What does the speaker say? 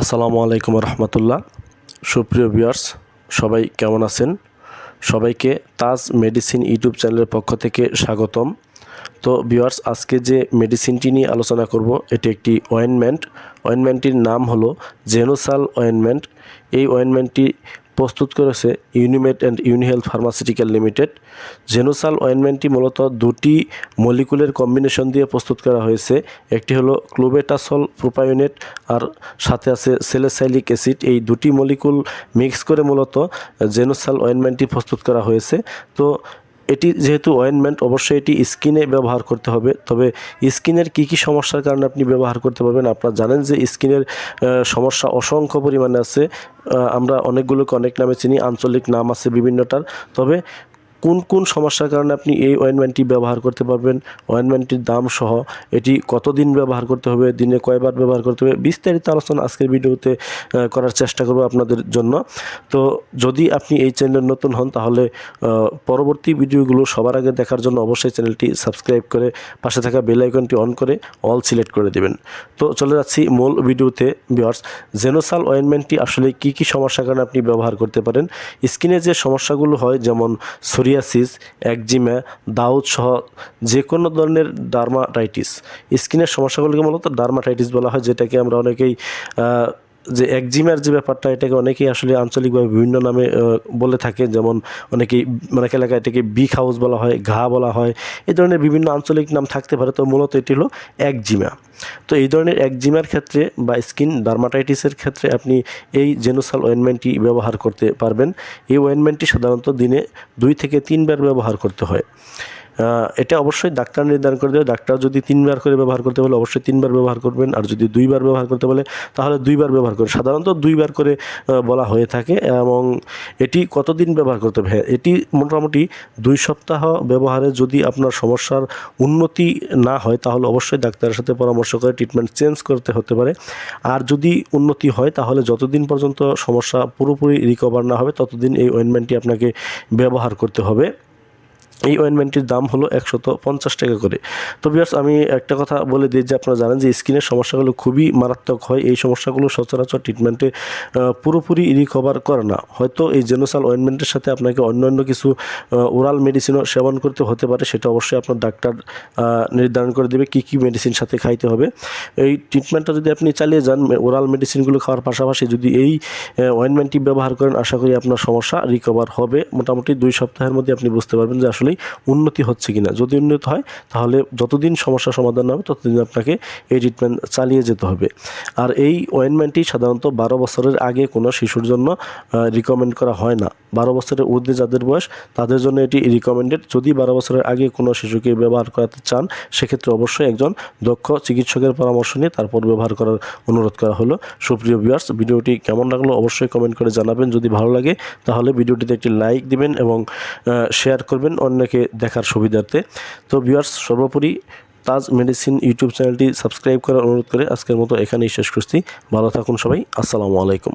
আসসালামু আলাইকুম রহমতুল্লাহ। সুপ্রিয় ভিউয়ার্স, সবাই কেমন আছেন? সবাইকে তাজ মেডিসিন ইউটিউব চ্যানেলের পক্ষ থেকে স্বাগতম। তো ভিউয়ার্স, আজকে যে মেডিসিনটি নিয়ে আলোচনা করব, এটি একটি অয়েনমেন্ট। অয়েনমেন্টটির নাম হলো জেনোসাল অয়েনমেন্ট। এই অয়েনমেন্টটি প্রস্তুত করেছে Unimed and Unihealth pharmaceutical limited. Genosal অয়েনমেন্টটি মূলত দুটি মলিকুলের কম্বিনেশন দিয়ে প্রস্তুত করা হয়েছে। একটি হলো ক্লোবেটাসল প্রোপায়োনেট আর সাথে আছে সেলেসাইলিক অ্যাসিড। এই দুটি মলিকুল মিক্স করে মূলত জেনোসাল অয়েনমেন্টটি প্রস্তুত করা হয়েছে। তো এটি যেহেতু অয়েনমেন্ট অবশ্যই এটি স্কিনে ব্যবহার করতে হবে। তবে স্কিনের কি কি সমস্যার কারণে আপনি ব্যবহার করতে পারবেন? আপনারা জানেন যে স্কিনের সমস্যা অসংখ্য পরিমাণে আছে। আমরা অনেকগুলোকে অনেক নামে চিনি, আঞ্চলিক নাম আছে বিভিন্নটার। তবে কোন কোন সমস্যার কারণে আপনি এই অয়েনমেন্টটি ব্যবহার করতে পারবেন? অয়েনমেন্টটির দাম সহ এটি কতদিন ব্যবহার করতে হবে? দিনে কয়বার ব্যবহার করতে হবে? বিস্তারিত আলোচনা আজকের ভিডিওতে করার চেষ্টা করব আপনাদের জন্য। তো যদি আপনি এই চ্যানেলের নতুন হন, তাহলে পরবর্তী ভিডিওগুলো সবার আগে দেখার জন্য অবশ্যই চ্যানেলটি সাবস্ক্রাইব করে পাশে থাকা বেল আইকনটি অন করে অল সিলেক্ট করে দেবেন। তো চলে যাচ্ছি মূল ভিডিওতে বিয়ার্স জেনোসাল অয়েনমেন্টটি আসলে কি কি সমস্যার কারণে আপনি ব্যবহার করতে পারেন? স্কিনে যে সমস্যাগুলো হয়, যেমন সোরিয়াসিস একজিমা দাউদ সহ যে কোনো ধরনের ডার্মাটাইটিস স্কিনের সমস্যাগুলোকে মূলত ডার্মাটাইটিস বলা হয়, যেটাকে আমরা অনেকেই যে একজিমার যে ব্যাপারটা, এটাকে অনেকেই আসলে আঞ্চলিকভাবে বিভিন্ন নামে বলে থাকে। যেমন অনেকেই, অনেক এলাকায় এটাকে বিগ হাউস বলা হয়, ঘা বলা হয়। এই ধরনের বিভিন্ন আঞ্চলিক নাম থাকতে পারে। তো মূলত এটি হলো একজিমা তো এই ধরনের একজিমার ক্ষেত্রে বা স্কিন ডার্মাটাইটিসের ক্ষেত্রে আপনি এই জেনোসাল অয়েনমেন্টটি ব্যবহার করতে পারবেন। এই অয়েনমেন্টটি সাধারণত দিনে দুই থেকে তিনবার ব্যবহার করতে হয়। এটা অবশ্যই ডাক্তার নির্ধারণ করে দেবে। ডাক্তার যদি তিনবার করে ব্যবহার করতে বলে অবশ্যই তিনবার ব্যবহার করবেন। আর যদি দুইবার ব্যবহার করতে বলে তাহলে দুইবার ব্যবহার করবেন সাধারণত দুইবার করে বলা হয়ে থাকে। এবং এটি কতদিন ব্যবহার করতে হবে? হ্যাঁ, এটি মোটামুটি দুই সপ্তাহ ব্যবহারে যদি আপনার সমস্যার উন্নতি না হয় তাহলে অবশ্যই ডাক্তারের সাথে পরামর্শ করে ট্রিটমেন্ট চেঞ্জ করতে হতে পারে। আর যদি উন্নতি হয় তাহলে যতদিন পর্যন্ত সমস্যা পুরোপুরি রিকভার না হবে ততদিন এই অয়েনমেন্টটি আপনাকে ব্যবহার করতে হবে। এই অয়েনমেন্টটির দাম হলো একশত পঞ্চাশ টাকা করে। তো বিয়ার্স আমি একটা কথা বলে দিই যে আপনারা জানেন যে স্কিনের সমস্যাগুলো খুবই মারাত্মক হয়। এই সমস্যাগুলো সচরাচর ট্রিটমেন্টে পুরোপুরি রিকভার করে না। হয়তো এই জেনোসাল অয়েনমেন্টের সাথে আপনাকে অন্য অন্য কিছু ওরাল মেডিসিনও সেবন করতে হতে পারে, সেটা অবশ্যই আপনার ডাক্তার নির্ধারণ করে দেবে কী কী মেডিসিন সাথে খাইতে হবে। এই ট্রিটমেন্টটা যদি আপনি চালিয়ে যান ওরাল মেডিসিনগুলো খাওয়ার পাশাপাশি যদি এই অয়েনমেন্টটি ব্যবহার করেন, আশা করি আপনার সমস্যা রিকভার হবে। মোটামুটি দুই সপ্তাহের মধ্যে আপনি বুঝতে পারবেন যে আসলেই উন্নতি হচ্ছে কিনা। যদি উন্নত হয়, তাহলে যতদিন সমস্যা সমাধান হবে, ততদিন আপনাকে এই ট্রিটমেন্ট চালিয়ে যেতে হবে। আর এই অয়েনমেন্টটি সাধারণত বারো বছরের আগে কোনো শিশুর জন্য রিকমেন্ড করা হয় না। বারো বছরের ঊর্ধ্বে যাদের বয়স, তাদের জন্য এটি রিকমেন্ডেড যদি বারো বছরের আগে কোনো শিশুকে ব্যবহার করাতে চান, সেক্ষেত্রে অবশ্যই একজন দক্ষ চিকিৎসকের পরামর্শ নিয়ে তারপর ব্যবহার করার অনুরোধ করা হলো। সুপ্রিয় ভিউয়ার্স ভিডিওটি কেমন লাগল অবশ্যই কমেন্ট করে জানাবেন। যদি ভালো লাগে, তাহলে ভিডিওটিতে একটি লাইক দিবেন এবং শেয়ার করবেন অন্যকে দেখার সুবিধার্থে। তো ভিউয়ার্স সর্বোপরি তাজ মেডিসিন ইউটিউব চ্যানেলটি সাবস্ক্রাইব করার অনুরোধ করে আজকের মতো এখানেই শেষ করছি। ভালো থাকুন সবাই। আসসালামু আলাইকুম।